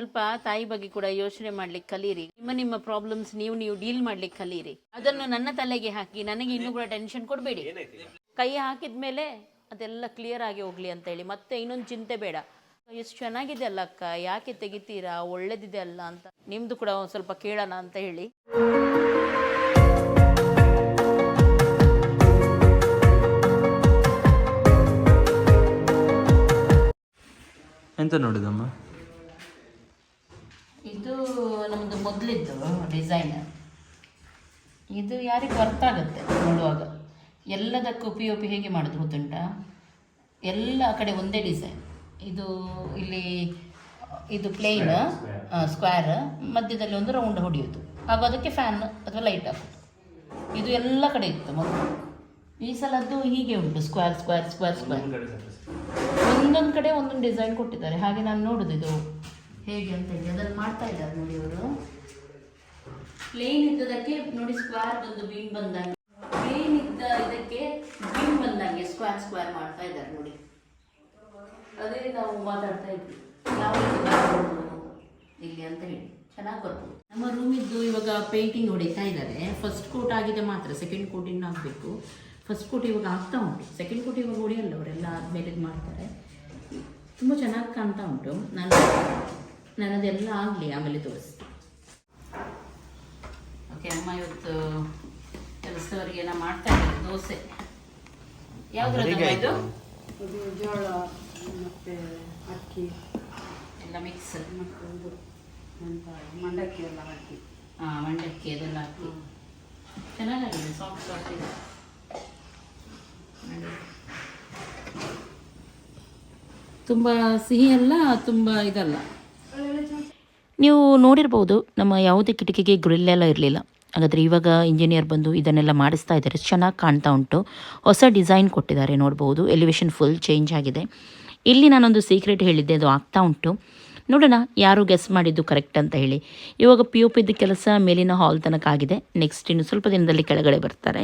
ಸ್ವಲ್ಪ ತಾಯಿ ಬಗ್ಗೆ ಕೂಡ ಯೋಚನೆ ಮಾಡ್ಲಿಕ್ಕೆ ಕಲೀರಿ. ನಿಮ್ಮ ನಿಮ್ಮ ಪ್ರಾಬ್ಲಮ್ಸ್ ನೀವು ನೀವು ಡೀಲ್ ಮಾಡ್ಲಿಕ್ಕೆ ಕಲೀರಿ. ಅದನ್ನು ನನ್ನ ತಲೆಗೆ ಹಾಕಿ ನನಗೆ ಇನ್ನೂ ಕೂಡ ಟೆನ್ಷನ್ ಕೊಡಬೇಡಿ. ಕೈ ಹಾಕಿದ್ಮೇಲೆ ಅದೆಲ್ಲ ಕ್ಲಿಯರ್ ಆಗಿ ಹೋಗ್ಲಿ ಅಂತ ಹೇಳಿ ಮತ್ತೆ ಇನ್ನೊಂದು ಚಿಂತೆ ಬೇಡ. ಎಷ್ಟು ಚೆನ್ನಾಗಿದೆ ಅಲ್ಲ ಅಕ್ಕ? ಯಾಕೆ ತೆಗಿತೀರಾ? ಒಳ್ಳೇದಿದೆ ಅಲ್ಲ ಅಂತ. ನಿಮ್ದು ಕೂಡ ಒಂದು ಸ್ವಲ್ಪ ಕೇಳೋಣ ಅಂತ ಹೇಳಿ. ಎಂತ ನೋಡಿದಮ್ಮ? ಇದು ನಮ್ಮದು ಮೊದಲಿದ್ದು ಡಿಸೈನ್ ಇದು ಯಾರಿಗೆ ಅರ್ಥ ಆಗುತ್ತೆ ನೋಡುವಾಗ. ಎಲ್ಲದಕ್ಕೂ ಪಿ ಒ ಪಿ ಹೇಗೆ ಮಾಡೋದು ಗೊತ್ತುಂಟಾ? ಎಲ್ಲ ಕಡೆ ಒಂದೇ ಡಿಸೈನ್ ಇದು ಇಲ್ಲಿ ಇದು ಪ್ಲೇನ್ ಸ್ಕ್ವೇರ್ ಮಧ್ಯದಲ್ಲಿ ಒಂದು ರೌಂಡ್ ಹೊಡೆಯೋದು. ಹಾಗೂ ಅದಕ್ಕೆ ಫ್ಯಾನ್ ಅಥವಾ ಲೈಟ್ ಹಾಕೋದು. ಇದು ಎಲ್ಲ ಕಡೆ ಇತ್ತು ಮೊದಲು. ಈ ಸಲದ್ದು ಹೀಗೆ ಉಂಟು. ಸ್ಕ್ವೇರ್ ಸ್ಕ್ವೇರ್ ಸ್ಕ್ವೇರ್ ಸ್ಕ್ವೇರ್ ಒಂದೊಂದು ಕಡೆ ಒಂದೊಂದು ಡಿಸೈನ್ ಕೊಟ್ಟಿದ್ದಾರೆ. ಹಾಗೆ ನಾನು ನೋಡೋದು ಇದು. ಹೇಗೆ ಅಂತ ಹೇಳಿ. ಅದನ್ನು ಮಾಡ್ತಾ ಇದ್ದಾರೆ ನೋಡಿ ಅವರು. ಪ್ಲೇನ್ ಇದ್ದದಕ್ಕೆ ನೋಡಿ ಸ್ಕ್ವೇರ್ ಒಂದು ಬೀಮ್ ಬಂದಂಗೆ. ಪ್ಲೇನ್ ಇದ್ದ ಇದಕ್ಕೆ ಬೀಮ್ ಬಂದಂಗೆ ಸ್ಕ್ವೇರ್ ಸ್ಕ್ವೇರ್ ಮಾಡ್ತಾ ಇದ್ದಾರೆ ನೋಡಿ. ಅದೇ ನಾವು ಮಾತಾಡ್ತಾ ಇದ್ವಿ. ಯಾವ ರೀತಿ ಇಲ್ಲಿ ಅಂತ ಹೇಳಿ. ಚೆನ್ನಾಗಿ ಬರ್ಬೋದು. ನಮ್ಮ ರೂಮಿದ್ದು ಇದ್ದು ಇವಾಗ ಪೇಂಟಿಂಗ್ ಹೊಡಿತಾ ಇದ್ದಾರೆ. ಫಸ್ಟ್ ಕೋಟ್ ಆಗಿದೆ ಮಾತ್ರ ಸೆಕೆಂಡ್ ಕೋಟ್ ಇನ್ನು ಆಗಬೇಕು. ಫಸ್ಟ್ ಕೋಟ್ ಇವಾಗ ಆಗ್ತಾ ಉಂಟು. ಸೆಕೆಂಡ್ ಕೋಟ್ ಇವಾಗ ಹೊಡಿಯಲ್ಲ ಅವರೆಲ್ಲ ಆದಮೇಲೆ ಇದು ಮಾಡ್ತಾರೆ ತುಂಬ ಚೆನ್ನಾಗಿ ಕಾಣ್ತಾ ಉಂಟು. ನಾನು ನನ್ನದೆಲ್ಲ ಆಗಲಿ ಆಮೇಲೆ ತೋರಿಸ್ತೀನಿ. ಓಕೆ ಅಮ್ಮ ಇವತ್ತು ಕೆಲಸದವರಿಗೆ ನಾ ಮಾಡ್ತಾ ಇದ್ದಾರೆ ದೋಸೆ. ಯಾವ್ದ್ರದ್ದಮ್ಮ ಇದು? ಇದು ಜೋಳ ಮತ್ತೆ ಅಕ್ಕಿ. ಎಲ್ಲ ಮಿಕ್ಸ್ ಮತ್ತು ಇದು ಮಂಡಕ್ಕಿ ಎಲ್ಲ ಹಾಕಿ. ಹಾಂ ಮಂಡಕ್ಕಿ ಅದೆಲ್ಲ ಹಾಕಿ. ಚೆನ್ನಾಗಾಗಿದೆ ಸಾಫ್ಟ್ ಸಾಫ್ಟ್ ಇದೆ. ತುಂಬ ಸಿಹಿ ಅಲ್ಲ ತುಂಬ ಇದಲ್ಲ? ನೀವು ನೋಡಿರ್ಬೋದು ನಮ್ಮ ಯಾವುದೇ ಕಿಟಕಿಗೆ ಗ್ರಿಲ್ ಎಲ್ಲ ಇರಲಿಲ್ಲ. ಹಾಗಾದರೆ ಇವಾಗ ಇಂಜಿನಿಯರ್ ಬಂದು ಇದನ್ನೆಲ್ಲ ಮಾಡಿಸ್ತಾ ಇದ್ದಾರೆ. ಚೆನ್ನಾಗಿ ಕಾಣ್ತಾ ಉಂಟು. ಹೊಸ ಡಿಸೈನ್ ಕೊಟ್ಟಿದ್ದಾರೆ ನೋಡ್ಬೋದು. ಎಲಿವೇಶನ್ ಫುಲ್ ಚೇಂಜ್ ಆಗಿದೆ. ಇಲ್ಲಿ ನಾನೊಂದು ಸೀಕ್ರೆಟ್ ಹೇಳಿದ್ದೆ, ಅದು ಆಗ್ತಾ ಉಂಟು. ನೋಡೋಣ, ಯಾರು ಗೆಸ್ ಮಾಡಿದ್ದು ಕರೆಕ್ಟ್ ಅಂತ ಹೇಳಿ. ಇವಾಗ ಪಿ ಯು ಪಿದ್ದು ಕೆಲಸ ಮೇಲಿನ ಹಾಲ್ ತನಕ ಆಗಿದೆ. ನೆಕ್ಸ್ಟ್ ಇನ್ನು ಸ್ವಲ್ಪ ದಿನದಲ್ಲಿ ಕೆಳಗಡೆ ಬರ್ತಾರೆ.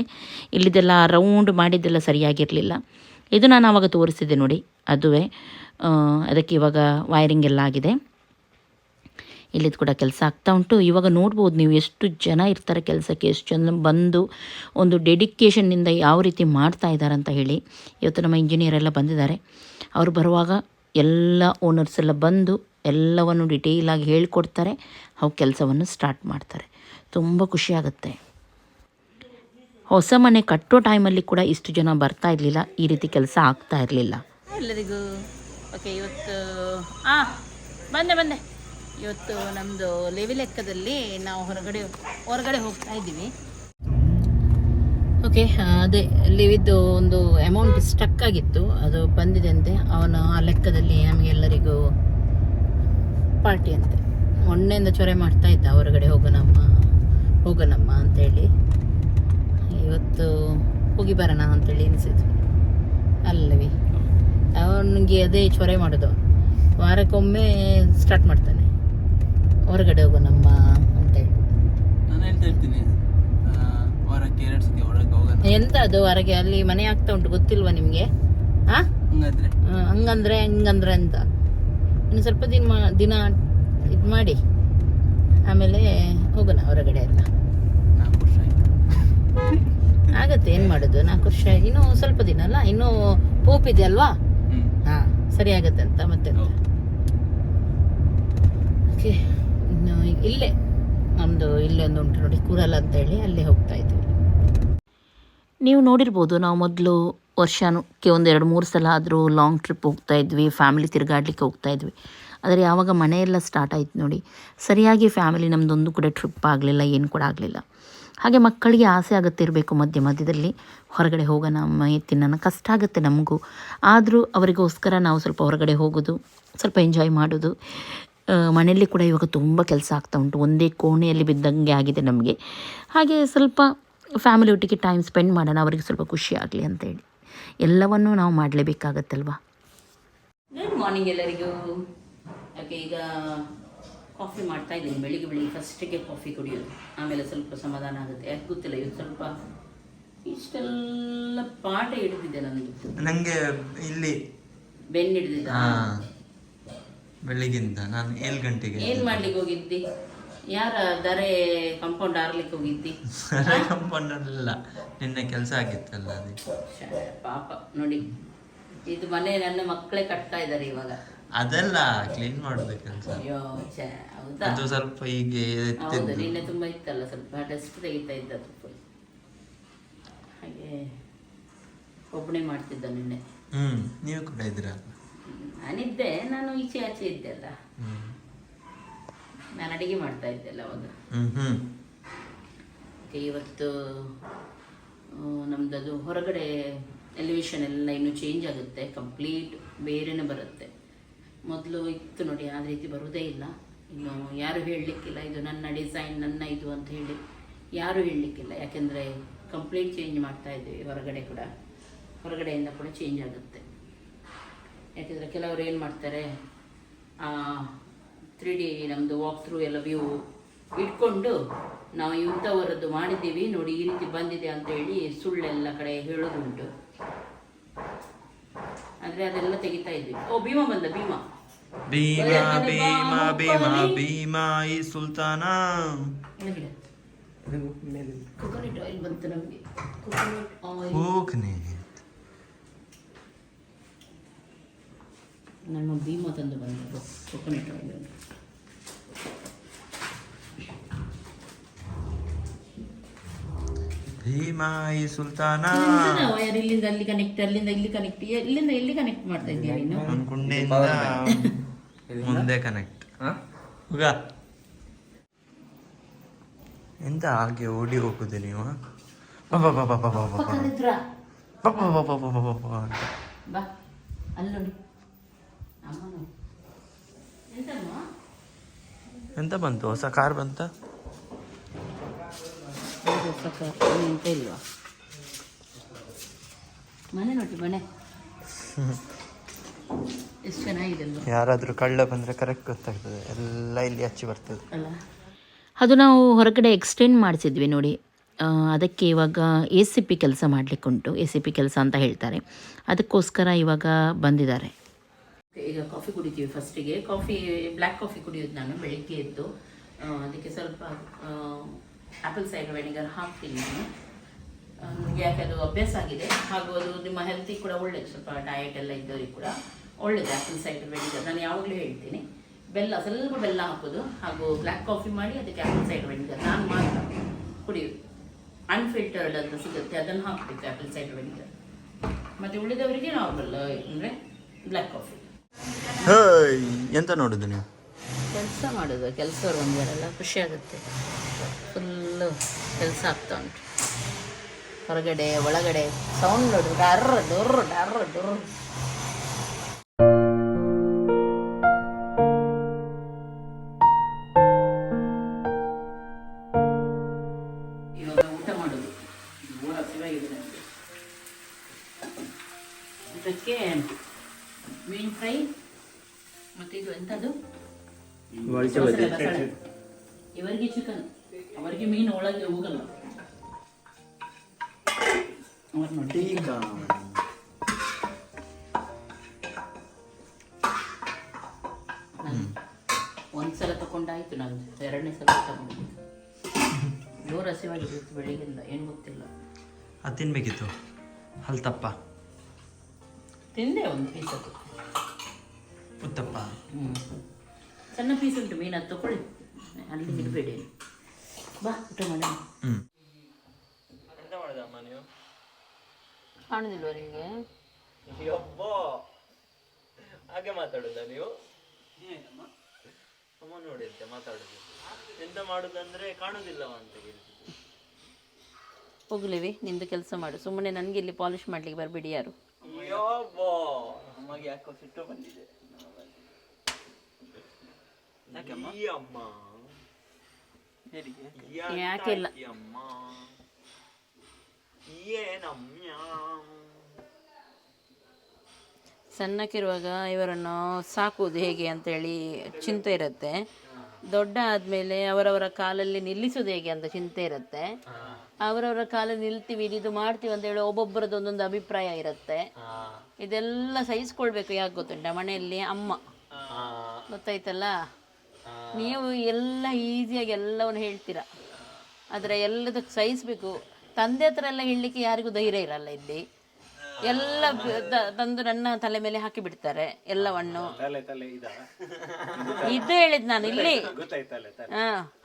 ಇಲ್ಲಿದೆಲ್ಲ ರೌಂಡ್ ಮಾಡಿದ್ದೆಲ್ಲ ಸರಿಯಾಗಿರಲಿಲ್ಲ. ಇದು ನಾನು ಆವಾಗ ತೋರಿಸಿದ್ದೆ ನೋಡಿ. ಅದುವೇ ಅದಕ್ಕೆ ಇವಾಗ ವೈರಿಂಗ್ ಎಲ್ಲ ಆಗಿದೆ. ಇಲ್ಲಿದು ಕೂಡ ಕೆಲಸ ಆಗ್ತಾ ಉಂಟು. ಇವಾಗ ನೋಡ್ಬೋದು ನೀವು ಎಷ್ಟು ಜನ ಇರ್ತಾರೆ ಕೆಲಸಕ್ಕೆ, ಎಷ್ಟು ಜನ ಬಂದು ಒಂದು ಡೆಡಿಕೇಷನ್ನಿಂದ ಯಾವ ರೀತಿ ಮಾಡ್ತಾ ಇದ್ದಾರೆ ಅಂತ ಹೇಳಿ ಇವತ್ತು ನಮ್ಮ ಇಂಜಿನಿಯರ್ ಎಲ್ಲ ಬಂದಿದ್ದಾರೆ. ಅವರು ಬರುವಾಗ ಎಲ್ಲ ಓನರ್ಸ್ ಎಲ್ಲ ಬಂದು ಎಲ್ಲವನ್ನು ಡಿಟೇಲಾಗಿ ಹೇಳ್ಕೊಡ್ತಾರೆ, ಅವು ಕೆಲಸವನ್ನು ಸ್ಟಾರ್ಟ್ ಮಾಡ್ತಾರೆ. ತುಂಬ ಖುಷಿಯಾಗುತ್ತೆ ಹೊಸ ಮನೆ ಕಟ್ಟೋ ಟೈಮಲ್ಲಿ ಕೂಡ ಇಷ್ಟು ಜನ ಬರ್ತಾ ಇರಲಿಲ್ಲ, ಈ ರೀತಿ ಕೆಲಸ ಆಗ್ತಾ ಇರಲಿಲ್ಲ. ಎಲ್ಲರಿಗೂ. ಓಕೆ ಇವತ್ತು ಹಾಂ ಬಂದೆ ಬಂದೆ. ಇವತ್ತು ನಮ್ಮದು ಲೆವಿ ಲೆಕ್ಕದಲ್ಲಿ ನಾವು ಹೊರಗಡೆ ಹೊರಗಡೆ ಹೋಗ್ತಾ ಇದ್ದೀವಿ. ಓಕೆ ಅದೇ, ಲೆವಿದ್ದು ಒಂದು ಅಮೌಂಟ್ ಸ್ಟಕ್ ಆಗಿತ್ತು. ಅದು ಬಂದಿದೆ ಅಂತೆ. ಅವನು ಆ ಲೆಕ್ಕದಲ್ಲಿ ನಮಗೆಲ್ಲರಿಗೂ ಪಾರ್ಟಿ ಅಂತೆ. ಮೊನ್ನೆಯಿಂದ ಚೊರೆ ಮಾಡ್ತಾ ಇದ್ದ, ಹೊರಗಡೆ ಹೋಗೋಣಮ್ಮ ಹೋಗೋಣಮ್ಮ ಅಂತೇಳಿ. ಇವತ್ತು ಹೋಗಿ ಬರೋಣ ಅಂತೇಳಿ ಅನಿಸಿತು ಅಲ್ಲವಿ ಅವನಿಗೆ ಅದೇ ಚೊರೆ ಮಾಡೋದು. ವಾರಕ್ಕೊಮ್ಮೆ ಸ್ಟಾರ್ಟ್ ಮಾಡ್ತಾನೆ. ಹೊರಗಡೆ ಹೋಗೋಣಮ್ಮ ಅಂತೇಳಿ ನಾನು ಹೇಳ್ತಾ ಇರ್ತೀನಿ ಆ, ವಾರಕ್ಕೆ ಎರಡು ಸತಿ ಹೊರಗೆ ಹೋಗೋಣ. ಎಂತ ಅದು ಹೊರಗೆ ಅಲ್ಲಿ ಮನೆ ಆಗ್ತಾ ಉಂಟು ಗೊತ್ತಿಲ್ವಾ ನಿಮಗೆ? ಆ? ಹಂಗಾದ್ರೆ? ಹಂಗಂದ್ರೆ ಹಂಗಂದ್ರೆ ಅಂತ. ಇನ್ನು ಸ್ವಲ್ಪ ದಿನ ದಿನ ಇದು ಮಾಡಿ ಆಮೇಲೆ ಹೋಗೋಣ ಹೊರಗಡೆ ಎಲ್ಲ. ನಾಲ್ಕು ವರ್ಷ ಆಯ್ತು. ಆಗತ್ತೆ ಏನು ಮಾಡೋದು? ನಾಲ್ಕು ವರ್ಷ ಇನ್ನೂ ಸ್ವಲ್ಪ ದಿನ ಅಲ್ಲ? ಇನ್ನೂ ಹೋಪ್ ಇದೆ ಅಲ್ವಾ? ಹಾ ಸರಿ ಆಗತ್ತೆ ಅಂತ ಮತ್ತೆ. ಓಕೆ. ಇಲ್ಲೇ. ನಮ್ಮದು ಒಂದು ಉಂಟು ನೋಡಿ, ಕೂರಲ್ ಅಂತ ಹೇಳಿ ಅಲ್ಲೇ ಹೋಗ್ತಾ ಇದ್ವಿ. ನೀವು ನೋಡಿರ್ಬೋದು, ನಾವು ಮೊದಲು ವರ್ಷಕ್ಕೆ ಒಂದು ಎರಡು ಮೂರು ಸಲ ಆದರೂ ಲಾಂಗ್ ಟ್ರಿಪ್ ಹೋಗ್ತಾ ಇದ್ವಿ ಫ್ಯಾಮಿಲಿ ತಿರುಗಾಡ್ಲಿಕ್ಕೆ ಹೋಗ್ತಾ ಇದ್ವಿ. ಆದರೆ ಯಾವಾಗ ಮನೆಯೆಲ್ಲ ಸ್ಟಾರ್ಟ್ ಆಯ್ತು ನೋಡಿ, ಸರಿಯಾಗಿ ಫ್ಯಾಮಿಲಿ ನಮ್ಮದೊಂದು ಕೂಡ ಟ್ರಿಪ್ ಆಗಲಿಲ್ಲ, ಏನು ಕೂಡ ಆಗಲಿಲ್ಲ. ಹಾಗೆ ಮಕ್ಕಳಿಗೆ ಆಸೆ ಆಗುತ್ತೆ ಇರಬೇಕು ಮಧ್ಯ ಮಧ್ಯದಲ್ಲಿ, ಹೊರಗಡೆ ಹೋಗೋಣ, ಮೈ ತಿನ್ನೋಣ, ಕಷ್ಟ ಆಗುತ್ತೆ ನಮಗೂ. ಆದರೂ ಅವರಿಗೋಸ್ಕರ ನಾವು ಸ್ವಲ್ಪ ಹೊರಗಡೆ ಹೋಗೋದು, ಸ್ವಲ್ಪ ಎಂಜಾಯ್ ಮಾಡೋದು ಮನೆಯಲ್ಲಿ ಕೂಡ ಇವಾಗ ತುಂಬ ಕೆಲಸ ಆಗ್ತಾ ಉಂಟು. ಒಂದೇ ಕೋಣೆಯಲ್ಲಿ ಬಿದ್ದಂಗೆ ಆಗಿದೆ ನಮಗೆ. ಹಾಗೆ ಸ್ವಲ್ಪ ಫ್ಯಾಮಿಲಿ ಒಟ್ಟಿಗೆ ಟೈಮ್ ಸ್ಪೆಂಡ್ ಮಾಡೋಣ ಅವರಿಗೆ ಸ್ವಲ್ಪ ಖುಷಿ ಆಗಲಿ ಅಂತೇಳಿ ಎಲ್ಲವನ್ನೂ ನಾವು ಮಾಡಲೇಬೇಕಾಗತ್ತಲ್ವಾ? ಗುಡ್ ಮಾರ್ನಿಂಗ್ ಎಲ್ಲರಿಗೂ. ಓಕೆ ಈಗ ಕಾಫಿ ಮಾಡ್ತಾ ಇದ್ದೀನಿ. ಬೆಳಿಗ್ಗೆ ಬೆಳಿಗ್ಗೆ ಫಸ್ಟಿಗೆ ಕಾಫಿ ಕುಡಿಯೋದು. ಆಮೇಲೆ ಸ್ವಲ್ಪ ಸಮಾಧಾನ ಆಗುತ್ತೆ. ಯಾಕೆ ಗೊತ್ತಿಲ್ಲ ಇವತ್ತು ಸ್ವಲ್ಪ ಇಷ್ಟೆಲ್ಲ ಪಾಠ ಹಿಡಿದಿದೆ ನನಗೆ ನನಗೆ ಇಲ್ಲಿ ಬೆನ್ನು ಹಿಡಿದಿದ್ದ. ಹಾ ಬೆಳಿಗ್ಗಿಂದ ನಾನು ಏಳು ಗಂಟೆಗೆ ಏನ್ ಮಾಡ್ಲಿಕ್ಕೆ ಹೋಗಿದ್ದಿ? ಯಾರ ದರೆ ಕಾಂಪೌಂಡ್ ಆರ್ಲಿಕ್ಕೆ ಹೋಗಿದ್ದಿ? ಕಂಪೌಂಡ್ ಅಲ್ಲ ನಿನ್ನೆ ಕೆಲಸ ಆಗಿತ್ತಲ್ಲ ಅದು. ಪಾಪ ನೋಡಿ. ಇದು ಮನೆ ನನ್ನ ಮಕ್ಕಳೇ ಕಟ್ತಾ ಇದ್ದಾರೆ ಇವಾಗ. ಅದೆಲ್ಲ ಕ್ಲೀನ್ ಮಾಡುದು ಕೆಲಸ ಅಯ್ಯೋ ಛೇ, ಹೌದಾ? ಅದು ಸ್ವಲ್ಪ ಹೀಗೆ ಹೌದು ಎತ್ತಿದ್ದು ನಿನ್ನೆ ತುಂಬಾ ಇತ್ತಲ್ಲ ಸ್ವಲ್ಪ ಡಸ್ಟ್ ತೆಗಿತಾ ಇದ್ದ ತುಪ್ಪ ಹಾಗೆ ಒಬ್ಬನೇ ಮಾಡ್ತಿದ್ದ ನಿನ್ನೆ. ಹ್ಮ್ ನೀವು ಕೂಡ ಇದ್ದೀರಾ? ನಾನಿದ್ದೆ ನಾನು ಈಚೆ ಆಚೆ ಇದ್ದೆ ಅಲ್ಲ ನಾನು ಅಡಿಗೆ ಮಾಡ್ತಾ ಇದ್ದೆ ಅವಾಗ. ಹ್ಮ್ ಮತ್ತೆ ಇವತ್ತು ನಮ್ದದು ಹೊರಗಡೆ ಎಲಿವೇಶನ್ ಎಲ್ಲ ಇನ್ನು ಚೇಂಜ್ ಆಗುತ್ತೆ ಕಂಪ್ಲೀಟ್ ಬೇರೆನೆ ಬರುತ್ತೆ. ಮೊದಲು ಇತ್ತು ನೋಡಿ ಆ ರೀತಿ ಬರುವುದೇ ಇಲ್ಲ. ಇನ್ನು ಯಾರು ಹೇಳಲಿಕ್ಕಿಲ್ಲ ಇದು ನನ್ನ ಡಿಸೈನ್ ನನ್ನ ಇದು ಅಂತ ಹೇಳಿ ಯಾರು ಹೇಳಲಿಕ್ಕಿಲ್ಲ. ಯಾಕೆಂದರೆ ಕಂಪ್ಲೀಟ್ ಚೇಂಜ್ ಮಾಡ್ತಾ ಇದ್ದೀವಿ ಹೊರಗಡೆ ಕೂಡ. ಹೊರಗಡೆಯಿಂದ ಕೂಡ ಚೇಂಜ್ ಆಗುತ್ತೆ. ಯಾಕೆಂದರೆ ಕೆಲವರು ಏನು ಮಾಡ್ತಾರೆ ತ್ರೀ ಡಿ ನಮ್ಮದು ವಾಕ್ ಥ್ರೂ ಎಲ್ಲ ವ್ಯೂ ಇಟ್ಕೊಂಡು ನಾವು ಇಂಥವರದ್ದು ಮಾಡಿದ್ದೀವಿ ನೋಡಿ ಈ ರೀತಿ ಬಂದಿದೆ ಅಂತ ಹೇಳಿ ಸುಳ್ಳೆಲ್ಲ ಕಡೆ ಹೇಳೋದುಂಟು. ಅಂದರೆ ಅದೆಲ್ಲ ತೆಗಿತಾ ಇದ್ವಿ. ಓ ಭೀಮ ಬಂದ ಭೀಮ. ಭೀಮಾ ಭೀಮಾ ಭೀಮ ಭೀಮ ಈ ಸುಲ್ತಾನ. ಕೋಕೋನಟ್ ಕೊಕೊನಟ್ ಆಯಿಲ್ ಬಂತು ನಮಗೆ. ಕೊಕೊನಟ್ ಆಯಿಲ್ ನಮ್ಮ ಭೀಮ ತಂದು ಬಂದರು ಕೊಕೊನೆಟ್ ಆಯಿಲ್ ಭೀಮಾಯಿ ಸುಲ್ತಾನ ವೈರ್ ಇಲ್ಲಿಂದ ಅಲ್ಲಿ ಕನೆಕ್ಟ್ ಅಲ್ಲಿಂದ ಇಲ್ಲಿ ಕನೆಕ್ಟ್ ಇಲ್ಲಿಂದ ಎಲ್ಲಿ ಕನೆಕ್ಟ್ ಮಾಡ್ತಾ ಇದ್ದೀಯ ನೀನು ಒಂದ್ ಕುಂಡೆಯಿಂದ ಮುಂದೆ ಕನೆಕ್ಟ್ ಹುಗ ಎಂತ ಹಾಗೆ ಓಡಿ ಹೋಗುದು ನೀವು ಬಾ ಬಾ ಬಾ ಬಾ ಬಾ ಬಾ ಬಾ ಬಾ. ಕರೆದ್ರ ಬಾ ಬಾ ಬಾ ಬಾ ಬಾ ಬಾ ಬಾ ಬಾ ಬಾ ಅಲ್ಲಿ ನೋಡಿ ಅಮ್ಮನು ಎಂತಮ್ಮ ಎಂತ ಬಂತು? ಹೊಸ ಕಾರ್ ಬಂತ? ಹೌದು ಸಕ ಎಂತ ಇಲ್ವಾ? ಮನೆ ನೋಡಿ ಮನೆ. ಎಷ್ಟು ಚೆನ್ನಾಗಿದೆ ಅಲ್ವಾ? ಯಾರಾದ್ರೂ ಕಳ್ಳ ಬಂದ್ರೆ ಕರೆಕ್ಟ್ ಗೊತ್ತಾಗ್ತದೆ. ಎಲ್ಲ ಇಲ್ಲಿ ಹಚ್ಚಿ ಬರ್ತದೆ. ಅಲ್ಲ. ಅದು ನಾವು ಹೊರಗಡೆ ಎಕ್ಸ್ಟೆಂಡ್ ಮಾಡಿಸಿದ್ವಿ ನೋಡಿ. ಅದಕ್ಕೆ ಇವಾಗ ಎ ಸಿ ಪಿ ಕೆಲಸ ಮಾಡಲಿಕ್ಕುಂಟು. ಎ ಸಿ ಪಿ ಕೆಲಸ ಅಂತ ಹೇಳ್ತಾರೆ. ಅದಕ್ಕೋಸ್ಕರ ಇವಾಗ ಬಂದಿದ್ದಾರೆ. ಈಗ ಕಾಫಿ ಕುಡಿತೀವಿ ಫಸ್ಟಿಗೆ ಕಾಫಿ ಬ್ಲ್ಯಾಕ್ ಕಾಫಿ ಕುಡಿಯೋದು ನಾನು ಬೆಳಿಗ್ಗೆ ಎದ್ದು. ಅದಕ್ಕೆ ಸ್ವಲ್ಪ ಆ್ಯಪಲ್ ಸೈಡ್ ವೆನಿಗರ್ ಹಾಕ್ತೀನಿ ನಾನು. ನನಗೆ ಯಾಕೆ ಅದು ಅಭ್ಯಾಸ ಆಗಿದೆ? ಹಾಗೂ ಅದು ನಿಮ್ಮ ಹೆಲ್ತಿಗೆ ಕೂಡ ಒಳ್ಳೇದು. ಸ್ವಲ್ಪ ಡಯಟ್ ಎಲ್ಲ ಇದ್ದವರಿಗೆ ಕೂಡ ಒಳ್ಳೇದು ಆ್ಯಪಲ್ ಸೈಡ್ ವೆನಿಗರ್ ನಾನು ಯಾವಾಗಲೂ ಹೇಳ್ತೀನಿ. ಬೆಲ್ಲ, ಸ್ವಲ್ಪ ಬೆಲ್ಲ ಹಾಕೋದು. ಹಾಗೂ ಬ್ಲ್ಯಾಕ್ ಕಾಫಿ ಮಾಡಿ ಅದಕ್ಕೆ ಆ್ಯಪಲ್ ಸೈಡ್ ವೆನಿಗರ್ ನಾನು ಮಾತ್ರ ಕುಡಿಯೋದು ಅನ್ಫಿಲ್ಟರ್ಡ್ ಅಂತ ಸಿಗುತ್ತೆ. ಅದನ್ನು ಹಾಕಬೇಕು ಆ್ಯಪಲ್ ಸೈಡ್ ವೆನಿಗರ್ ಮತ್ತು ಉಳಿದವರಿಗೆ ನಾರ್ಮಲ್ ಅಂದರೆ ಬ್ಲ್ಯಾಕ್ ಕಾಫಿ. ಹೇಯ್, ಎಂತ ನೋಡುದು ನೀವು? ಕೆಲಸ ಮಾಡೋದು, ಕೆಲಸವ್ರು ಬಂದಿರಲ್ಲ ಖುಷಿ ಆಗುತ್ತೆ. ಫುಲ್ಲು ಕೆಲಸ ಆಗ್ತಾ ಉಂಟು. ಹೊರಗಡೆ, ಒಳಗಡೆ ಸೌಂಡ್ ನೋಡಿದ್ರೆ ಡರ್ರ, ಡೊರ್ರ ಡರ್ರ, ಡೊರ್ರ. ಮೀನು ಫ್ರೈ ಮತ್ತೆ ಇದು ಎಂಥದ್ದು. ಇವರಿಗೆ ಚಿಕನ್ ಅವರಿಗೆ ಮೀನು ಒಳಗೆ ಹೋಗಲ್ಲ. ಒಂದ್ಸಲ ತಗೊಂಡಾಯ್ತು ನಾನು ಎರಡನೇ ಸಲ ತಗೊಂಡು ಜೋರು ಹಸಿವಾಗಿದೆ ಇವತ್ತು ಬೆಳಿಗ್ಗೆಲ್ಲ ಏನು ಗೊತ್ತಿಲ್ಲ. ಅದು ತಿನ್ಬೇಕಿತ್ತು. ಹಲ್ತಪ್ಪ. ತಿಂದೆ ಒಂದು ಪೀಸ್ ಅದು. ಉತ್ತಪ್ಪ ಹ್ಞೂ ಸಣ್ಣ ಪೀಸ್ ಉಂಟು ಮೀನು ಅದು ತಗೊಳ್ಳಿ. ಅಲ್ಲಿ ಇಡಬೇಡಿ ಬಾ ಊಟ ಮಾಡೋಣ ಹ್ಮ್. ಕಾಣುದಿಲ್ವ ನಿಮಗೆ? ಹಾಗೆ ಮಾತಾಡುದ ನೀವು? ಅಮ್ಮ ನೋಡಿರ್ತೆ ಮಾತಾಡುದು ಎಂತ ಮಾಡುದಂದ್ರೆ ಕಾಣುದಿಲ್ಲವ ಅಂತ ಕೇಳ್ತಿದ್ದೆ ಹೋಗ್ಲಿವಿ ನಿಂದು ಕೆಲಸ ಮಾಡು. ಸುಮ್ಮನೆ ನನಗೆ ಇಲ್ಲಿ ಪಾಲಿಶ್ ಮಾಡ್ಲಿಕ್ಕೆ ಬರಬೇಡಿ ಯಾರು. ಯಬ್ಬಾ. ಅಮ್ಮಗೆ ಯಾಕೋ ಸಿಟ್ಟು ಬಂದಿದೆ. ಈ ಅಮ್ಮ. ಯಾಕೆ? ಇಲ್ಲ? ಈ ಅಮ್ಮ. ಏನಮ್ಮ ಸಣ್ಣಕ್ಕಿರುವಾಗ ಇವರನ್ನು ಸಾಕುವುದು ಹೇಗೆ ಅಂತೇಳಿ ಚಿಂತೆ ಇರುತ್ತೆ. ದೊಡ್ಡ ಆದಮೇಲೆ ಅವರವರ ಕಾಲಲ್ಲಿ ನಿಲ್ಲಿಸೋದು ಹೇಗೆ ಅಂತ ಚಿಂತೆ ಇರುತ್ತೆ. ಅವರವರ ಕಾಲ ನಿಲ್ತೀವಿ ಇದು ಮಾಡ್ತೀವಿ ಅಂತ ಹೇಳಿ ಒಬ್ಬೊಬ್ಬರದ್ದು ಒಂದೊಂದು ಅಭಿಪ್ರಾಯ ಇರುತ್ತೆ. ಇದೆಲ್ಲ ಸಹಿಸ್ಕೊಳ್ಬೇಕು ಯಾಕೆ ಗೊತ್ತುಂಟ? ಮನೆಯಲ್ಲಿ ಅಮ್ಮ. ಗೊತ್ತಾಯ್ತಲ್ಲ? ನೀವು ಎಲ್ಲ ಈಸಿಯಾಗಿ ಎಲ್ಲವನ್ನು ಹೇಳ್ತೀರಾ? ಆದರೆ ಎಲ್ಲದಕ್ಕೆ ಸಹಿಸ್ಬೇಕು. ತಂದೆ ಹತ್ರ ಎಲ್ಲ ಹೇಳಲಿಕ್ಕೆ ಯಾರಿಗೂ ಧೈರ್ಯ ಇರಲ್ಲ ಇಲ್ಲಿ. ಎಲ್ಲ ತಂದು ನನ್ನ ತಲೆ ಮೇಲೆ ಹಾಕಿ ಬಿಡ್ತಾರೆ ಎಲ್ಲವನ್ನು. ತಲೆ ತಲೆ ಇದ? ಇದು ಹೇಳಿದ್ ನಾನು ಇಲ್ಲಿ. ಹಾ.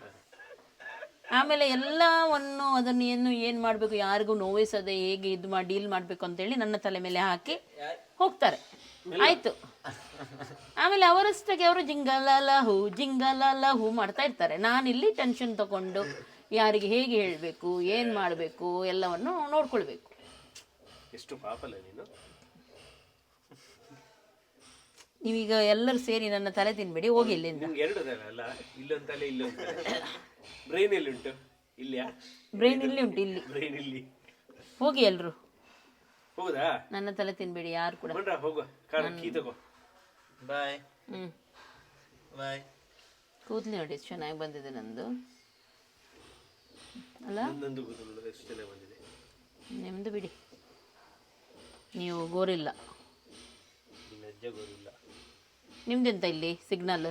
ಆಮೇಲೆ ಎಲ್ಲವನ್ನು ಅದನ್ನು ಏನು ಏನು ಮಾಡಬೇಕು ಯಾರಿಗೂ ನೋವಿಸದೆ ಹೇಗೆ ಇದು ಮಾಡಿ ಡೀಲ್ ಮಾಡಬೇಕು ಅಂತೇಳಿ ನನ್ನ ತಲೆ ಮೇಲೆ ಹಾಕಿ ಹೋಗ್ತಾರೆ. ಆಯ್ತು. ಆಮೇಲೆ ಅವರಷ್ಟಕ್ಕೆ ಅವರು ಜಿಂಗಲಲ ಹೂ ಜಿಂಗಲಲ ಹೂ ಮಾಡ್ತಾ ಇರ್ತಾರೆ. ನಾನಿಲ್ಲಿ ಟೆನ್ಷನ್ ತಗೊಂಡು ಯಾರಿಗೆ ಹೇಗೆ ಹೇಳಬೇಕು ಏನು ಮಾಡಬೇಕು ಎಲ್ಲವನ್ನು ನೋಡ್ಕೊಳ್ಬೇಕು. ಎಷ್ಟು ಪಾಪಲ್ಲ ನೀನು. ನೀವೀಗ ಎಲ್ಲರೂ ಸೇರಿ ನನ್ನ ತಲೆ ತಿನ್ಬೇಡಿ ಹೋಗಿ ಇಲ್ಲಿಂದ. ಎರಡು ಅಲ್ಲ? ಇಲ್ಲೊಂದು ತಲೆ ಇಲ್ಲೊಂದು ತಲೆ. ಬ್ರೈನ್ ಎಲ್ಲಿ ಉಂಟು ಇಲ್ಲಿಯಾ? ಬ್ರೈನ್ ಇಲ್ಲಿ ಉಂಟು ಇಲ್ಲಿ. ಬ್ರೈನ್ ಇಲ್ಲಿ ಹೋಗಿ ಎಲ್ರು. ಹೌದಾ ನನ್ನ ತಲೆ ತಿನ್ಬೇಡಿ ಯಾರು ಕೂಡ. ಬಂದ್ರ ಹೋಗು ಕಾರ್ ಕೀ ತಗೋ. ಬಾಯ್. ಹ್ಮ್. ಬಾಯ್. ಕೂದಲು ನೋಡಿ ಎಷ್ಟು ಚೆನ್ನಾಗಿ ಬಂದಿದೆ ನಂದು. ಅಲ್ಲ? ನಂದು ಕೂದಲು ಎಷ್ಟು ಚೆನ್ನಾಗಿ ಬಂದಿದೆ. ನಿಮ್ದು ಬಿಡಿ. ನೀವು ಗೋರಿಲ್ಲ. ನಜ್ಜ ಗೋರಿಲ್ಲ. ನಿಮ್ದೆಂತ ಇಲ್ಲಿ ಸಿಗ್ನಲ್?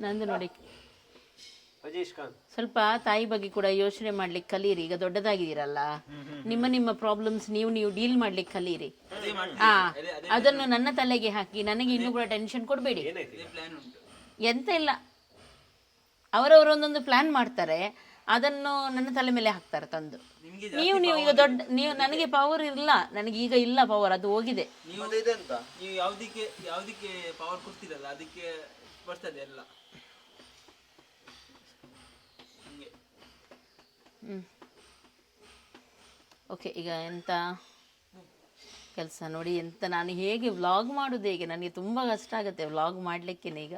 ನಂದು ನೋಡಿ. ಸ್ವಲ್ಪ ತಾಯಿ ಬಗ್ಗೆ ಕೂಡ ಯೋಚನೆ ಮಾಡ್ಲಿಕ್ಕೆ ಕಲೀರಿ ಈಗ ದೊಡ್ಡದಾಗಿದ್ದೀರಲ್ಲ. ನಿಮ್ಮ ನಿಮ್ಮ ಪ್ರಾಬ್ಲಮ್ಸ್ ನೀವು ನೀವು ಡೀಲ್ ಮಾಡ್ಲಿಕ್ಕೆ ಕಲೀರಿ. ಹಾ ಅದನ್ನು ನನ್ನ ತಲೆಗೆ ಹಾಕಿ ನನಗೆ ಇನ್ನೂ ಕೂಡ ಟೆನ್ಷನ್ ಕೊಡಬೇಡಿ. ಎಂತ ಇಲ್ಲ. ಅವರವರು ಒಂದೊಂದು ಪ್ಲಾನ್ ಮಾಡ್ತಾರೆ ಅದನ್ನು ನನ್ನ ತಲೆ ಮೇಲೆ ಹಾಕ್ತಾರೆ ತಂದು. ನೀವು ನೀವು ಈಗ ದೊಡ್ಡ ನೀವು ನನಗೆ ಪವರ್ ಇಲ್ಲ ನನಗೆ ಈಗ ಇಲ್ಲ ಪವರ್ ಅದು ಹೋಗಿದೆ. ನೀವು ಯಾವುದಕ್ಕೆ ನೀವು ಯಾವ್ದಕ್ಕೆ ಯಾವ್ದಕ್ಕೆ ಪವರ್ ಕೊಡ್ತೀರಲ್ಲ ಅದಕ್ಕೆ ಬರ್ತದೆ ಎಲ್ಲ. ಓಕೆ ಈಗ ಎಂತ ಕೆಲಸ ನೋಡಿ ಎಂತ ನಾನು ಹೇಗೆ ವ್ಲಾಗ್ ಮಾಡೋದು ಹೇಗೆ? ನನಗೆ ತುಂಬ ಕಷ್ಟ ಆಗುತ್ತೆ ವ್ಲಾಗ್ ಮಾಡ್ಲಿಕ್ಕೆ ಈಗ.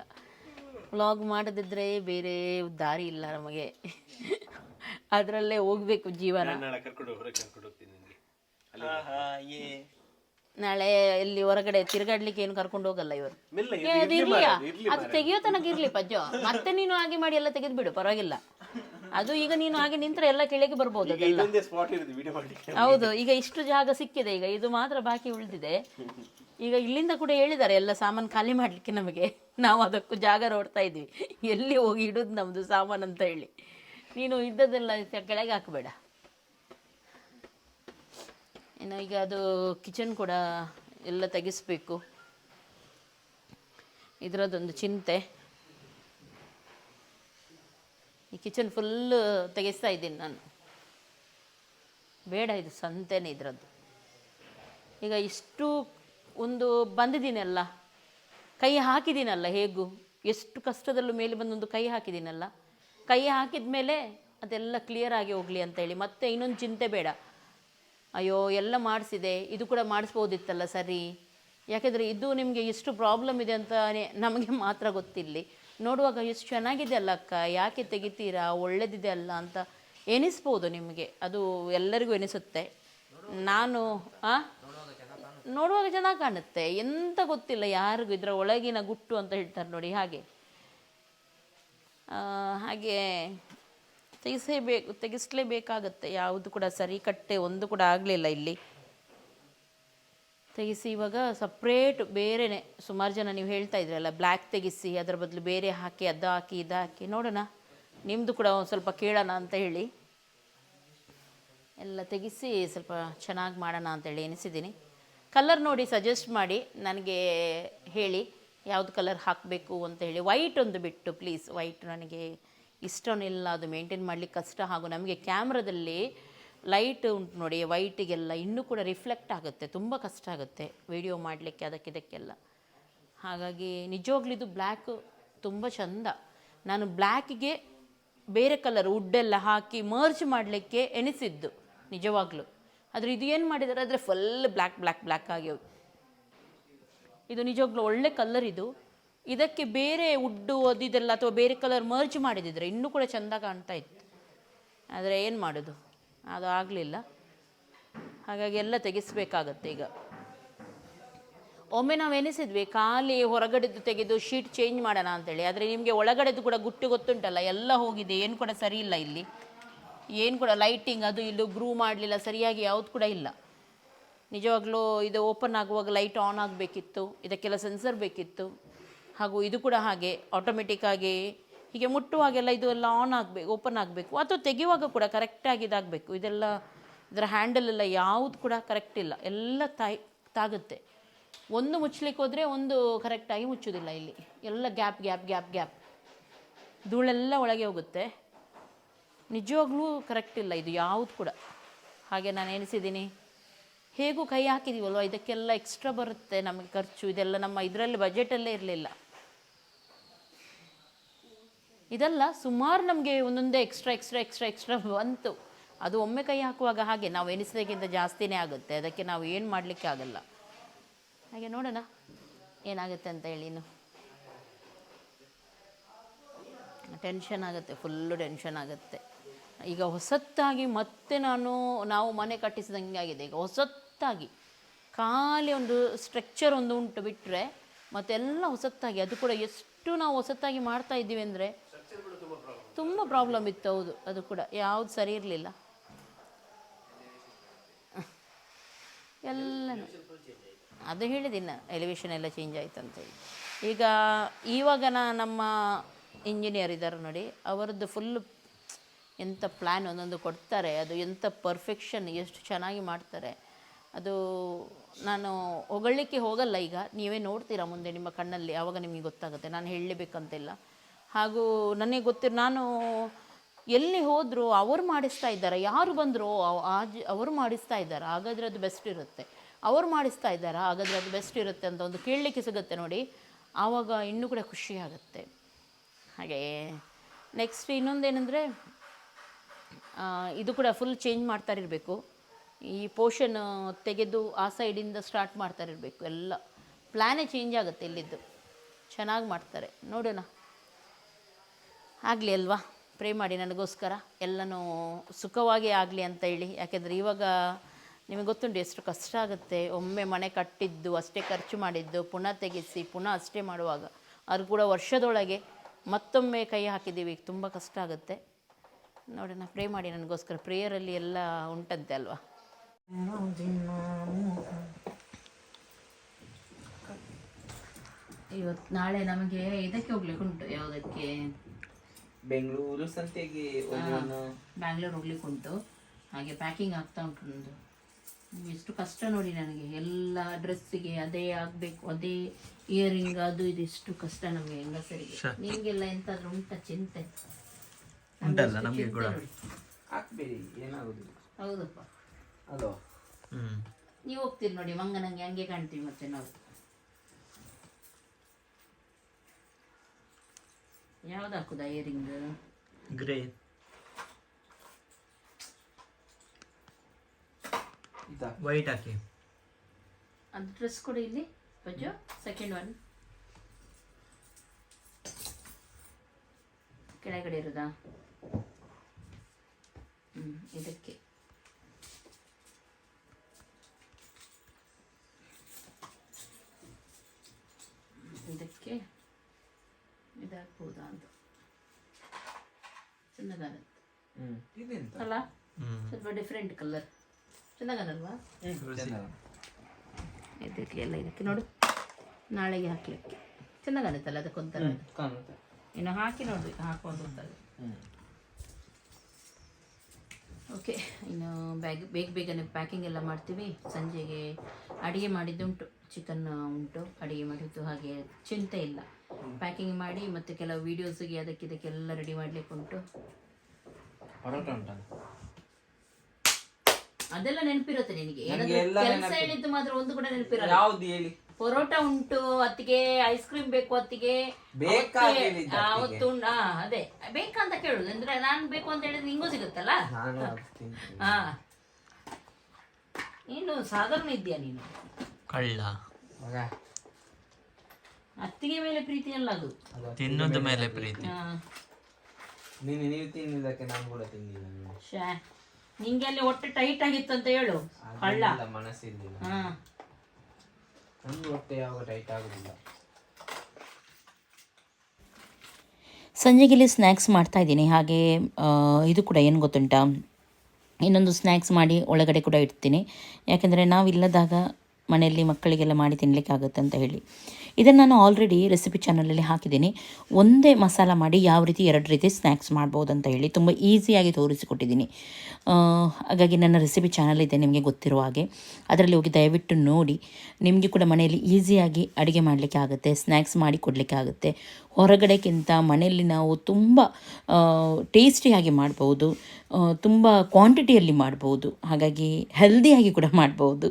ವ್ಲಾಗ್ ಮಾಡದಿದ್ರೆ ಬೇರೆ ದಾರಿ ಇಲ್ಲ ನಮಗೆ. ಅದರಲ್ಲೇ ಹೋಗ್ಬೇಕು ಜೀವನ. ನಾಳೆ ಇಲ್ಲಿ ಎಲ್ಲಿ ಹೊರಗಡೆ ತಿರುಗಾಡ್ಲಿಕ್ಕೆ ಏನು ಕರ್ಕೊಂಡು ಹೋಗಲ್ಲ ಇವರು. ಇರ್ಲಿಯಾ ಅದು ತೆಗಿಯೋ ತನಕ ಇರ್ಲಿ ಪಜ್ಜೋ. ಮತ್ತೆ ನೀನು ಹಾಗೆ ಮಾಡಿ ಎಲ್ಲ ತೆಗೆದು ಬಿಡು ಪರವಾಗಿಲ್ಲ. ಅದು ಈಗ ನೀನು ಹಾಗೆ ನಿಂತ್ರೆ ಎಲ್ಲ ಕೆಳಗೆ ಬರ್ಬೋದು ಅದೆಲ್ಲ. ಇದೊಂದೇ ಸ್ಪಾಟ್ ಇರುತ್ತೆ ವಿಡಿಯೋ ಮಾಡ್ಲಿಕ್ಕೆ. ಹೌದು ಈಗ ಇಷ್ಟು ಜಾಗ ಸಿಕ್ಕಿದೆ ಈಗ ಇದು ಮಾತ್ರ ಬಾಕಿ ಉಳಿದಿದೆ. ಈಗ ಇಲ್ಲಿಂದ ಕೂಡ ಹೇಳಿದ್ದಾರೆ ಎಲ್ಲ ಸಾಮಾನು ಖಾಲಿ ಮಾಡ್ಲಿಕ್ಕೆ ನಮಗೆ. ನಾವು ಅದಕ್ಕೂ ಜಾಗ ನೋಡ್ತಾ ಇದ್ವಿ. ಎಲ್ಲಿ ಹೋಗಿ ಇಡೋದು ನಮ್ಮದು ಸಾಮಾನು ಅಂತ ಹೇಳಿ. ನೀನು ಇದ್ದದೆಲ್ಲ ಕೆಳಗೆ ಹಾಕಬೇಡ. ಇನ್ನು ಈಗ ಅದು ಕಿಚನ್ ಕೂಡ ಎಲ್ಲ ತೆಗೆಸ್ಬೇಕು. ಇದರದ್ದೊಂದು ಚಿಂತೆ. ಈ ಕಿಚನ್ ಫುಲ್ಲು ತೆಗೆಸ್ತಾ ಇದ್ದೀನಿ ನಾನು. ಬೇಡ ಇದು ಸಂತೆನೇ ಇದರದ್ದು. ಈಗ ಇಷ್ಟು ಒಂದು ಬಂದಿದ್ದೀನಲ್ಲ, ಕೈ ಹಾಕಿದ್ದೀನಲ್ಲ ಹೇಗೂ? ಎಷ್ಟು ಕಷ್ಟದಲ್ಲೂ ಮೇಲೆ ಬಂದೊಂದು ಕೈ ಹಾಕಿದ್ದೀನಲ್ಲ. ಕೈ ಹಾಕಿದ ಮೇಲೆ ಅದೆಲ್ಲ ಕ್ಲಿಯರ್ ಆಗಿ ಹೋಗಲಿ ಅಂತೇಳಿ ಮತ್ತೆ ಇನ್ನೊಂದು ಚಿಂತೆ ಬೇಡ. ಅಯ್ಯೋ, ಎಲ್ಲ ಮಾಡಿಸಿದೆ. ಇದು ಕೂಡ ಮಾಡಿಸ್ಬೋದಿತ್ತಲ್ಲ ಸರಿ. ಯಾಕೆಂದರೆ ಇದು ನಿಮಗೆ ಎಷ್ಟು ಪ್ರಾಬ್ಲಮ್ ಇದೆ ಅಂತ ನಮಗೆ ಮಾತ್ರ ಗೊತ್ತಿಲ್ಲಿ ನೋಡುವಾಗ ಎಷ್ಟು ಚೆನ್ನಾಗಿದೆ ಅಲ್ಲ ಅಕ್ಕ ಯಾಕೆ ತೆಗಿತೀರಾ, ಒಳ್ಳೇದಿದೆ ಅಲ್ಲ ಅಂತ ಎನಿಸ್ಬೋದು ನಿಮಗೆ. ಅದು ಎಲ್ಲರಿಗೂ ಎನಿಸುತ್ತೆ ನಾನು, ಆ? ನೋಡುವಾಗ ಚೆನ್ನಾಗಿ ಕಾಣುತ್ತೆ. ಎಂತ ಗೊತ್ತಿಲ್ಲ ಯಾರಿಗೂ ಇದರ ಒಳಗಿನ ಗುಟ್ಟು ಅಂತ ಹೇಳ್ತಾರೆ ನೋಡಿ, ಹಾಗೆ. ಹಾಗೆ ತೆಗೆಸಲೇಬೇಕು ತೆಗೆಸಲೇಬೇಕಾಗತ್ತೆ. ಯಾವುದು ಕೂಡ ಸರಿ, ಕಟ್ಟೆ ಒಂದು ಕೂಡ ಆಗಲಿಲ್ಲ ಇಲ್ಲಿ. ತೆಗಿಸಿ ಇವಾಗ ಸಪ್ರೇಟ್ ಬೇರೆನೆ. ಸುಮಾರು ಜನ ನೀವು ಹೇಳ್ತಾ ಇದ್ರಲ್ಲ ಬ್ಲ್ಯಾಕ್ ತೆಗೆಸಿ, ಅದರ ಬದಲು ಬೇರೆ ಹಾಕಿ, ಅದು ಹಾಕಿ, ಇದು ಹಾಕಿ. ನೋಡೋಣ. ನಿಮ್ಮದು ಕೂಡ ಒಂದು ಸ್ವಲ್ಪ ಕೇಳೋಣ ಅಂತ ಹೇಳಿ. ಎಲ್ಲ ತೆಗೆಸಿ ಸ್ವಲ್ಪ ಚೆನ್ನಾಗಿ ಮಾಡೋಣ ಅಂತೇಳಿ ಎನಿಸಿದ್ದೀನಿ ಕಲರ್ ನೋಡಿ ಸಜೆಸ್ಟ್ ಮಾಡಿ, ನನಗೆ ಹೇಳಿ ಯಾವುದು ಕಲರ್ ಹಾಕಬೇಕು ಅಂತ ಹೇಳಿ. ವೈಟ್ ಒಂದು ಬಿಟ್ಟು ಪ್ಲೀಸ್ ವೈಟ್ ನನಗೆ ಇಷ್ಟನಿಲ್ಲ, ಅದು ಮೇಂಟೈನ್ ಮಾಡಲಿಕ್ಕೆ ಕಷ್ಟ. ಹಾಗೂ ನಮಗೆ ಕ್ಯಾಮ್ರಾದಲ್ಲಿ ಲೈಟ್ ಉಂಟು ನೋಡಿ, ವೈಟಿಗೆಲ್ಲ ಇನ್ನೂ ಕೂಡ ರಿಫ್ಲೆಕ್ಟ್ ಆಗುತ್ತೆ, ತುಂಬ ಕಷ್ಟ ಆಗುತ್ತೆ ವಿಡಿಯೋ ಮಾಡಲಿಕ್ಕೆ ಅದಕ್ಕಿದಕ್ಕೆಲ್ಲ ಹಾಗಾಗಿ ನಿಜವಾಗ್ಲೂ ಇದು ಬ್ಲ್ಯಾಕ್ ತುಂಬ ಚಂದ. ನಾನು ಬ್ಲ್ಯಾಕಿಗೆ ಬೇರೆ ಕಲರ್ ವುಡ್ಡೆಲ್ಲ ಹಾಕಿ ಮರ್ಜ್ ಮಾಡಲಿಕ್ಕೆ ಎನಿಸಿದ್ದು ನಿಜವಾಗ್ಲೂ. ಆದರೆ ಇದು ಏನು ಮಾಡಿದ್ದಾರೆ ಆದರೆ ಫುಲ್ ಬ್ಲ್ಯಾಕ್ ಬ್ಲ್ಯಾಕ್ ಬ್ಲ್ಯಾಕ್ ಆಗಿ ಇದು ನಿಜವಾಗ್ಲೂ ಒಳ್ಳೆ ಕಲರ್ ಇದು. ಇದಕ್ಕೆ ಬೇರೆ ವುಡ್ಡು ಅದಿದೆಲ್ಲ ಅಥವಾ ಬೇರೆ ಕಲರ್ ಮರ್ಜ್ ಮಾಡಿದಿದ್ರೆ ಇನ್ನೂ ಕೂಡ ಚೆಂದ ಕಾಣ್ತಾ ಇತ್ತು. ಆದರೆ ಏನು ಮಾಡೋದು? ಅದು ಆಗಲಿಲ್ಲ. ಹಾಗಾಗಿ ಎಲ್ಲ ತೆಗೆಸಬೇಕಾಗತ್ತೆ ಈಗ. ಒಮ್ಮೆ ನಾವು ಎನಿಸಿದ್ವಿ, ಖಾಲಿ ಹೊರಗಡೆದು ತೆಗೆದು ಶೀಟ್ ಚೇಂಜ್ ಮಾಡೋಣ ಅಂತೇಳಿ. ಆದರೆ ನಿಮಗೆ ಒಳಗಡೆದು ಕೂಡ ಗುಟ್ಟು ಗೊತ್ತುಂಟಲ್ಲ, ಎಲ್ಲ ಹೋಗಿದೆ, ಏನು ಕೂಡ ಸರಿ ಇಲ್ಲ ಇಲ್ಲಿ. ಏನು ಕೂಡ ಲೈಟಿಂಗ್ ಅದು ಇಲ್ಲೂ ಗ್ರೂ ಮಾಡಲಿಲ್ಲ, ಸರಿಯಾಗಿ ಯಾವುದು ಕೂಡ ಇಲ್ಲ. ನಿಜವಾಗ್ಲೂ ಇದು ಓಪನ್ ಆಗುವಾಗ ಲೈಟ್ ಆನ್ ಆಗಬೇಕಿತ್ತು, ಇದಕ್ಕೆಲ್ಲ ಸೆನ್ಸರ್ ಬೇಕಿತ್ತು. ಹಾಗೂ ಇದು ಕೂಡ ಹಾಗೆ ಆಟೋಮೆಟಿಕ್ಕಾಗಿ ಹೀಗೆ ಮುಟ್ಟುವಾಗೆಲ್ಲ ಇದು ಎಲ್ಲ ಆನ್ ಆಗಬೇಕು ಓಪನ್ ಆಗಬೇಕು. ಅಥವಾ ತೆಗೆಯುವಾಗ ಕೂಡ ಕರೆಕ್ಟಾಗಿ ಇದಾಗಬೇಕು. ಇದೆಲ್ಲ, ಇದರ ಹ್ಯಾಂಡಲ್ ಎಲ್ಲ ಯಾವುದು ಕೂಡ ಕರೆಕ್ಟ್ ಇಲ್ಲ. ಎಲ್ಲ ತಾಯಿ, ತಾಗುತ್ತೆ. ಒಂದು ಮುಚ್ಚಲಿಕ್ಕೆ ಹೋದರೆ ಒಂದು ಕರೆಕ್ಟಾಗಿ ಮುಚ್ಚೋದಿಲ್ಲ ಇಲ್ಲಿ. ಎಲ್ಲ ಗ್ಯಾಪ್ ಗ್ಯಾಪ್ ಗ್ಯಾಪ್ ಗ್ಯಾಪ್ ಧೂಳೆಲ್ಲ ಒಳಗೆ ಹೋಗುತ್ತೆ. ನಿಜವಾಗ್ಲೂ ಕರೆಕ್ಟ್ ಇಲ್ಲ ಇದು ಯಾವುದು ಕೂಡ. ಹಾಗೆ ನಾನು ಎಣಿಸಿದ್ದೀನಿ. ಹೇಗೂ ಕೈ ಹಾಕಿದೀವಲ್ವ? ಇದಕ್ಕೆಲ್ಲ ಎಕ್ಸ್ಟ್ರಾ ಬರುತ್ತೆ ನಮಗೆ ಖರ್ಚು. ಇದೆಲ್ಲ ನಮ್ಮ ಇದರಲ್ಲಿ ಬಜೆಟಲ್ಲೇ ಇರಲಿಲ್ಲ. ಇದಲ್ಲ ಸುಮಾರು ನಮಗೆ ಒಂದೊಂದೇ ಎಕ್ಸ್ಟ್ರಾ ಎಕ್ಸ್ಟ್ರಾ ಎಕ್ಸ್ಟ್ರಾ ಎಕ್ಸ್ಟ್ರಾ ಬಂತು. ಅದು ಒಮ್ಮೆ ಕೈ ಹಾಕುವಾಗ ಹಾಗೆ, ನಾವು ಎನಿಸೋದಕ್ಕಿಂತ ಜಾಸ್ತಿನೇ ಆಗುತ್ತೆ. ಅದಕ್ಕೆ ನಾವು ಏನು ಮಾಡಲಿಕ್ಕೆ ಆಗಲ್ಲ. ಹಾಗೆ ನೋಡೋಣ, ಏನಾಗುತ್ತೆ ಅಂತ ಹೇಳಿ ಇನ್ನು. ಟೆನ್ಷನ್ ಆಗುತ್ತೆ ಫುಲ್ಲು ಟೆನ್ಷನ್ ಆಗುತ್ತೆ. ಈಗ ಹೊಸತ್ತಾಗಿ ಮತ್ತೆ ನಾನು, ನಾವು ಮನೆ ಕಟ್ಟಿಸಿದಂಗೆ ಆಗಿದೆ. ಈಗ ಹೊಸತ್ತಾಗಿ, ಖಾಲಿ ಒಂದು ಸ್ಟ್ರಕ್ಚರ್ ಒಂದು ಉಂಟು ಬಿಟ್ಟರೆ ಮತ್ತೆಲ್ಲ ಹೊಸತ್ತಾಗಿ, ಅದು ಕೂಡ ಎಷ್ಟು ನಾವು ಹೊಸತ್ತಾಗಿ ಮಾಡ್ತಾ ಇದ್ದೀವಿ ಅಂದರೆ ತುಂಬ ಪ್ರಾಬ್ಲಮ್ ಇತ್ತು, ಹೌದು. ಅದು ಕೂಡ. ಯಾವುದು ಸರಿ ಇರಲಿಲ್ಲ. ಎಲ್ಲ ಅದು ಹೇಳಿದಿನ ಎಲಿವೇಶನ್ ಎಲ್ಲ ಚೇಂಜ್ ಆಯ್ತು ಅಂತೇಳಿ ಈಗ, ಇವಾಗ ನಮ್ಮ ಇಂಜಿನಿಯರ್ ಇದ್ದಾರೆ ನೋಡಿ, ಅವರದ್ದು ಫುಲ್ ಎಂಥ ಪ್ಲ್ಯಾನ್ ಒಂದೊಂದು ಕೊಡ್ತಾರೆ. ಅದು ಎಂಥ ಪರ್ಫೆಕ್ಷನ್ ಎಷ್ಟು ಚೆನ್ನಾಗಿ ಮಾಡ್ತಾರೆ. ಅದು ನಾನು ಹೊಗಳಲಿಕ್ಕೆ ಹೋಗಲ್ಲ ಈಗ. ನೀವೇ ನೋಡ್ತೀರಾ ಮುಂದೆ ನಿಮ್ಮ ಕಣ್ಣಲ್ಲಿ ಆವಾಗ ನಿಮಗೆ ಗೊತ್ತಾಗುತ್ತೆ. ನಾನು ಹೇಳಲೇಬೇಕಂತಿಲ್ಲ. ಹಾಗೂ ನನಗೆ ಗೊತ್ತಿರೋ, ನಾನು ಎಲ್ಲಿ ಹೋದರೂ ಅವರು ಮಾಡಿಸ್ತಾ ಇದ್ದಾರೆ. ಯಾರು ಬಂದರೂ ಅವರು ಮಾಡಿಸ್ತಾ ಇದ್ದಾರೆ. ಹಾಗಾದರೆ ಅದು ಬೆಸ್ಟ್ ಇರುತ್ತೆ. ಅವರು ಮಾಡಿಸ್ತಾ ಇದ್ದಾರೆ. ಹಾಗಾದರೆ ಅದು ಬೆಸ್ಟ್ ಇರುತ್ತೆ ಅಂತ ಒಂದು ಕೇಳಲಿಕ್ಕೆ ಸಿಗುತ್ತೆ ನೋಡಿ. ಆವಾಗ ಇನ್ನೂ ಕೂಡ ಖುಷಿ ಆಗುತ್ತೆ. ಹಾಗೆ ನೆಕ್ಸ್ಟ್ ಇನ್ನೊಂದೇನೆಂದರೆ ಇದು ಕೂಡ ಫುಲ್ ಚೇಂಜ್ ಮಾಡ್ತಾ ಇರಬೇಕು. ಈ ಪೋರ್ಷನ್ ತೆಗೆದು ಆ ಸೈಡಿಂದ ಸ್ಟಾರ್ಟ್ ಮಾಡ್ತಾ ಇರಬೇಕು. ಎಲ್ಲ. ಪ್ಲ್ಯಾನೇ ಚೇಂಜ್ ಆಗುತ್ತೆ ಇಲ್ಲಿದ್ದು. ಚೆನ್ನಾಗಿ ಮಾಡ್ತಾರೆ. ನೋಡೋಣ. ಆಗಲಿ ಅಲ್ವಾ? ಪ್ರೇ ಮಾಡಿ ನನಗೋಸ್ಕರ. ಎಲ್ಲನೂ ಸುಖವಾಗಿ ಆಗಲಿ ಅಂತ ಹೇಳಿ. ಯಾಕೆಂದರೆ ಇವಾಗ ನಿಮಗೆ ಗೊತ್ತುಂಟು ಎಷ್ಟು ಕಷ್ಟ ಆಗುತ್ತೆ. ಒಮ್ಮೆ ಮನೆ ಕಟ್ಟಿದ್ದು, ಅಷ್ಟೇ ಖರ್ಚು ಮಾಡಿದ್ದು, ಪುನಃ ತೆಗೆಸಿ, ಪುನಃ ಅಷ್ಟೇ ಮಾಡುವಾಗ. ಅದು ಕೂಡ ವರ್ಷದೊಳಗೆ ಮತ್ತೊಮ್ಮೆ ಕೈ ಹಾಕಿದ್ದೀವಿ. ತುಂಬ ಕಷ್ಟ ಆಗುತ್ತೆ. ನೋಡಿ ನೋಡೋಣ ಪ್ರೇ ಮಾಡಿ ನನಗೋಸ್ಕರ. ಪ್ರೇಯರಲ್ಲಿ ಎಲ್ಲ ಉಂಟಂತೆ ಅಲ್ವಾ? ಇವತ್ತು ನಾಳೆ ನಮಗೆ ಇದಕ್ಕೆ ಹೋಗ್ಲಿಕ್ಕೆ ಉಂಟು. ಯಾವುದಕ್ಕೆ? ಬೆಂಗಳೂರು ಸಂತೆಗೆ ಬ್ಯಾಂಗ್ಳೂರ್ ಹೋಗ್ಲಿಕ್ಕೆ ಉಂಟು. ಹಾಗೆ ಪ್ಯಾಕಿಂಗ್ ಆಗ್ತಾ ಉಂಟು ನಂದು ಎಷ್ಟು ಕಷ್ಟ ನೋಡಿ ನನಗೆ. ಎಲ್ಲ ಡ್ರೆಸ್ಸಿಗೆ ಅದೇ ಆಗಬೇಕು ಅದೇ ಇಯರಿಂಗ್ ಅದು ಇದು ಎಷ್ಟು ಕಷ್ಟ ನಮಗೆ ಹೆಂಗಸರಿಗೆ. ನಿಮಗೆಲ್ಲ ಎಂತಾದ್ರೂ ಉಂಟ ಚಿಂತೆ? ಉಂಟಲ್ಲ ನಮಗೆ ಕೂಡ. ಹಾಕ್ಬೇಡಿ ಏನಾಗುದಿಲ್ಲ ಹೌದಪ್ಪ. ಅಲ್ವಾ ಹ್ಮ್. ನೀವು ಹೋಗ್ತೀರಿ ನೋಡಿ ಮಂಗನಂಗೆ ಹಂಗೆ ಕಾಣ್ತೀವಿ ಮತ್ತೆ ನಾವು. ಯಾವ್ದು ಹಾಕುದ ಇಯರಿಂಗ್ ಗ್ರೇ. ಇದಾ? ವೈಟ್ ಹಾಕಿ. ಅದು ಡ್ರೆಸ್ ಕೊಡಿ ಇಲ್ಲಿ ಬಜ್ಜು ಸೆಕೆಂಡ್ ಒನ್ ಕೆಳಗಡೆ ಇರೋದಾ? ಹ್ಞೂ ಇದಕ್ಕೆ. ಇದಕ್ಕೆ. ಇದಾಗ್ಬೋದಾ ಅಂತ ಚೆನ್ನಾಗಾಗುತ್ತೆ ಇದೆಂತ ಅಲ್ಲ ಸ್ವಲ್ಪ ಡಿಫ್ರೆಂಟ್ ಕಲರ್ ಚೆನ್ನಾಗಲ್ವಾ ಇದಕ್ಕೆ ಎಲ್ಲ ಇದಕ್ಕೆ ನೋಡು ನಾಳೆಗೆ ಹಾಕ್ಲಿಕ್ಕೆ ಚೆನ್ನಾಗತ್ತಲ್ಲ ಅದಕ್ಕೊಂಥರ ಕಾಣುತ್ತೆ ಇನ್ನು ಹಾಕಿ ನೋಡ್ಬೇಕು ಹಾಕೊಂಡು ಓಕೆ ಇನ್ನು ಬ್ಯಾಗ್ ಬೇಗ ಬೇಗನೆ ಪ್ಯಾಕಿಂಗ್ ಎಲ್ಲ ಮಾಡ್ತೀವಿ. ಸಂಜೆಗೆ ಅಡುಗೆ ಮಾಡಿದ್ದುಂಟು. ಚಿಕನ್ ಉಂಟು. ಅಡುಗೆ ಮಾಡಿದ್ದು ಹಾಗೆ ಚಿಂತೆ ಇಲ್ಲ. ಪ್ಯಾಕಿಂಗ್ ಮಾಡಿ ಮತ್ತೆ ಕೆಲವು ವೀಡಿಯೋಸಿಗೆ ಅದಕ್ಕೆ ಇದಕ್ಕೆಲ್ಲ ರೆಡಿ ಮಾಡ್ಲಿಕ್ಕೆ ಉಂಟು. ಪರೋಟ ಉಂಟಲ್ಲ ಅದೆಲ್ಲ ನೆನಪಿರುತ್ತೆ ನಿನಗೆ. ನಂಗೆ ಎಲ್ಲ ಕೆಲಸ. ಹೇಳಿದ್ದು ಮಾತ್ರ ಒಂದು ಕೂಡ ನೆನಪಿರಲ್ಲ. ಯಾವ್ದು ಹೇಳಿ? ಪರೋಟ ಉಂಟು ಅತ್ತಿಗೆ ಐಸ್ ಕ್ರೀಮ್ ಬೇಕು ಅತ್ತಿಗೆ. ಬೇಕಾ ಅವತ್ತೇ- ಹೇಳಿದ್ದು ಆ, ಅತ್ತಿಗೆ. ಅವತ್ತು ಉಂಟು. ಅದೇ. ಬೇಕಾ ಅಂತ ಕೇಳುದು. ಅಂದ್ರೆ ನಾನು ಬೇಕು ಅಂತ ಹೇಳಿದ್ರೆ ನಿಂಗೂ ಸಿಗುತ್ತಲ್ಲ? ನಾನು ಅದು ತಿಂತೀನಿ. ಹಾ ನೀನು ಸಾಧಾರಣ ಇದೆಯಾ ನೀನು? ಕಳ್ಳ. ಮಗ ಅತ್ತಿಗೆ ಮೇಲೆ ಪ್ರೀತಿ ಅಲ್ಲ ಅದು. ತಿನ್ನೋದ ಮೇಲೆ ಪ್ರೀತಿ. ನೀನು ನೀವು ತಿನ್ನಿದ್ದಕ್ಕೆ ನಾನು ಕೂಡ ತಿನ್ನಿಲ್ಲ ಶೇ ಶ್ಯಾ ನಿಂಗೆ ಅಲ್ಲಿ ಒಟ್ಟು ಟೈಟ್ ಆಗಿತ್ತು ಅಂತ ಹೇಳು. ಕಳ್ಳ ಇಲ್ಲ ಮನಸ್ಸಿಲ್ಲ ಹಾ. ನಂದು ಹೊಟ್ಟೆ ಯಾವಾಗ ಟೈಟ್ ಆಗುದಿಲ್ಲ. ಸಂಜೆಗೆ ಇಲ್ಲಿ ಸ್ನ್ಯಾಕ್ಸ್ ಮಾಡ್ತಾ ಇದ್ದೀನಿ. ಹಾಗೆ ಇದು ಕೂಡ ಏನು ಗೊತ್ತುಂಟಾ? ಇನ್ನೊಂದು ಸ್ನ್ಯಾಕ್ಸ್ ಮಾಡಿ ಒಳಗಡೆ ಕೂಡ ಇಡ್ತೀನಿ. ಯಾಕೆಂದರೆ ನಾವಿಲ್ಲದಾಗ ಮನೆಯಲ್ಲಿ ಮಕ್ಕಳಿಗೆಲ್ಲ ಮಾಡಿ ತಿನ್ನಲಿಕ್ಕೆ ಆಗುತ್ತೆ ಅಂತ ಹೇಳಿ. ಇದನ್ನು ನಾನು ಆಲ್ರೆಡಿ ರೆಸಿಪಿ ಚಾನಲಲ್ಲಿ ಹಾಕಿದ್ದೀನಿ. ಒಂದೇ ಮಸಾಲ ಮಾಡಿ ಯಾವ ರೀತಿ ಎರಡು ರೀತಿ ಸ್ನ್ಯಾಕ್ಸ್ ಮಾಡ್ಬೋದು ಅಂತ ಹೇಳಿ ತುಂಬ ಈಸಿಯಾಗಿ ತೋರಿಸಿಕೊಟ್ಟಿದ್ದೀನಿ. ಹಾಗಾಗಿ ನನ್ನ ರೆಸಿಪಿ ಚಾನಲ್ ಇದೆ ನಿಮಗೆ ಗೊತ್ತಿರುವ ಹಾಗೆ. ಅದರಲ್ಲಿ ಹೋಗಿ ದಯವಿಟ್ಟು ನೋಡಿ. ನಿಮಗೆ ಕೂಡ ಮನೆಯಲ್ಲಿ ಈಸಿಯಾಗಿ ಅಡುಗೆ ಮಾಡಲಿಕ್ಕೆ ಆಗುತ್ತೆ ಸ್ನ್ಯಾಕ್ಸ್ ಮಾಡಿ ಕೊಡಲಿಕ್ಕೆ ಆಗುತ್ತೆ. ಹೊರಗಡೆಗಿಂತ ಮನೆಯಲ್ಲಿ ನಾವು ತುಂಬ ಟೇಸ್ಟಿಯಾಗಿ ಮಾಡ್ಬೋದು. ತುಂಬ ಕ್ವಾಂಟಿಟಿಯಲ್ಲಿ ಮಾಡ್ಬೋದು. ಹಾಗಾಗಿ ಹೆಲ್ದಿಯಾಗಿ ಕೂಡ ಮಾಡ್ಬೋದು.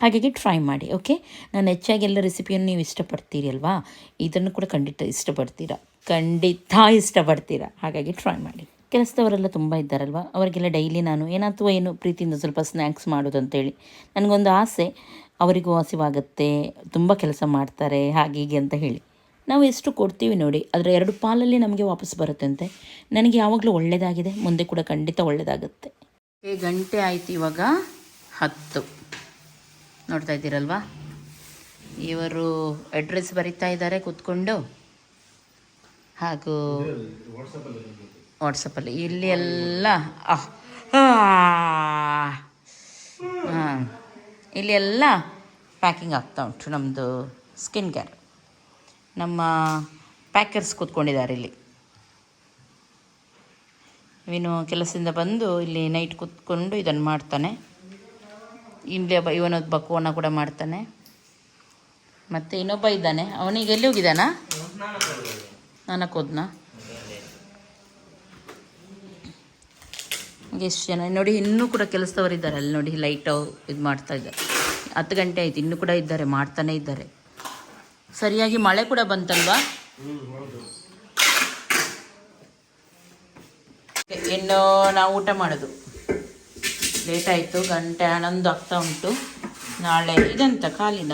ಹಾಗಾಗಿ ಟ್ರೈ ಮಾಡಿ ಓಕೆ ನಾನು ಹೆಚ್ಚಾಗಿ ಎಲ್ಲ ರೆಸಿಪಿಯನ್ನು ನೀವು ಇಷ್ಟಪಡ್ತೀರಿ ಅಲ್ವಾ? ಇದನ್ನು ಕೂಡ ಖಂಡಿತ ಇಷ್ಟಪಡ್ತೀರಾ? ಖಂಡಿತ ಇಷ್ಟಪಡ್ತೀರಾ? ಹಾಗಾಗಿ ಟ್ರೈ ಮಾಡಿ. ಕೆಲಸದವರೆಲ್ಲ ತುಂಬ ಇದ್ದಾರಲ್ವ? ಅವರಿಗೆಲ್ಲ ಡೈಲಿ ನಾನು ಏನಾಅಥವಾ ಏನು ಪ್ರೀತಿಯಿಂದ ಸ್ವಲ್ಪ ಸ್ನ್ಯಾಕ್ಸ್ ಮಾಡೋದು ಅಂತೇಳಿ ನನಗೊಂದು ಆಸೆ, ಅವರಿಗೂ ಹಸಿವಾಗುತ್ತೆ, ತುಂಬ ಕೆಲಸ ಮಾಡ್ತಾರೆ, ಹಾಗೆ ಅಂತ ಹೇಳಿ. ನಾವು ಎಷ್ಟು ಕೊಡ್ತೀವಿ ನೋಡಿ, ಅದರ ಎರಡು ಪಾಲಲ್ಲಿ ನಮಗೆ ವಾಪಸ್ ಬರುತ್ತಂತೆ ನನಗೆ ಯಾವಾಗಲೂ ಒಳ್ಳೆಯದಾಗಿದೆ ಮುಂದೆ ಕೂಡ ಖಂಡಿತ ಒಳ್ಳೆಯದಾಗುತ್ತೆ ಗಂಟೆ ಆಯ್ತು ಇವಾಗ ಹತ್ತು. ನೋಡ್ತಾ ಇದ್ದೀರಲ್ವಾ? ಇವರು ಅಡ್ರೆಸ್ ಬರಿತಾ ಇದ್ದಾರೆ, ಕೂತ್ಕೊಂಡು. ಹಾಗೂ ವಾಟ್ಸಪ್ಪಲ್ಲಿ ಇಲ್ಲಿ ಎಲ್ಲ ಹಾಂ. ಇಲ್ಲಿ ಎಲ್ಲ ಪ್ಯಾಕಿಂಗ್ ಆಗ್ತಾ ಉಂಟು ನಮ್ಮದು ಸ್ಕಿನ್ ಕೇರ್ ನಮ್ಮ ಪ್ಯಾಕರ್ಸ್ ಕೂತ್ಕೊಂಡಿದ್ದಾರೆ ಇಲ್ಲಿ. ಇವನು ಕೆಲಸದಿಂದ ಬಂದು ಇಲ್ಲಿ ನೈಟ್ ಕೂತ್ಕೊಂಡು ಇದನ್ನು ಮಾಡ್ತಾನೆ. ಇಲ್ಲಿ ಒಬ್ಬ ಇವನೊಬ್ಬ ಕೋಣ ಕೂಡ ಮಾಡ್ತಾನೆ. ಮತ್ತು ಇನ್ನೊಬ್ಬ ಇದ್ದಾನೆ. ಅವನಿಗೆ ಎಲ್ಲಿ ಹೋಗಿದ್ದಾನಾ? ನಾನಕ್ಕೆ ಹೋದ್ನಾ ಎಷ್ಟು ಜನ ನೋಡಿ, ಇನ್ನೂ ಕೂಡ ಕೆಲಸದವರಿದ್ದಾರೆ ಅಲ್ಲಿ ನೋಡಿ ಲೈಟ್ ಇದು ಮಾಡ್ತಾ ಇದ್ದಾರೆ ಹತ್ತು ಗಂಟೆ ಆಯ್ತು. ಇನ್ನೂ ಕೂಡ ಇದ್ದಾರೆ, ಮಾಡ್ತಾನೆ ಇದ್ದಾರೆ. ಸರಿಯಾಗಿ ಮಳೆ ಕೂಡ ಬಂತಲ್ವಾ? ಇನ್ನು ನಾವು ಊಟ ಮಾಡೋದು. ಲೇಟ್ ಆಯಿತು ಗಂಟೆ ಹನ್ನೊಂದು ಆಗ್ತಾ ಉಂಟು. ನಾಳೆ ಇದೆಂತ ಕಾಲಿನ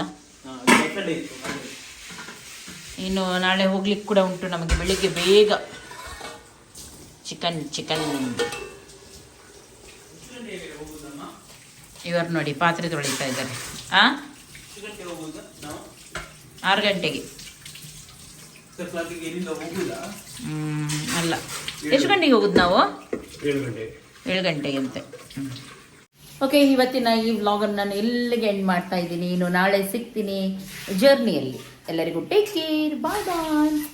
ಇನ್ನು ನಾಳೆ ಹೋಗ್ಲಿಕ್ಕೆ ಕೂಡ ಉಂಟು ನಮಗೆ ಬೆಳಿಗ್ಗೆ ಬೇಗ. Chicken chicken. ಇವರು ನೋಡಿ ಪಾತ್ರೆ ತೊಳಿತಾ ಇದ್ದಾರೆ. ಆ? ಆರು ಗಂಟೆಗೆ. ಹ್ಮ್, ಅಲ್ಲ. ಎಷ್ಟು ಗಂಟೆಗೆ ಹೋಗುದು ನಾವು? ಏಳು ಗಂಟೆಗೆ. ಅಂತೆ ಓಕೆ ಇವತ್ತಿನ ಈ ವ್ಲಾಗನ್ನು ನಾನು ಎಲ್ಲಿಗೆ ಎಂಡ್ ಮಾಡ್ತಾ ಇದ್ದೀನಿ. ಇನ್ನು ನಾಳೆ ಸಿಗ್ತೀನಿ ಜರ್ನಿಯಲ್ಲಿ ಎಲ್ಲರಿಗೂ ಟೇಕ್ ಕೇರ್ ಬಾಯ್ ಬಾಯ್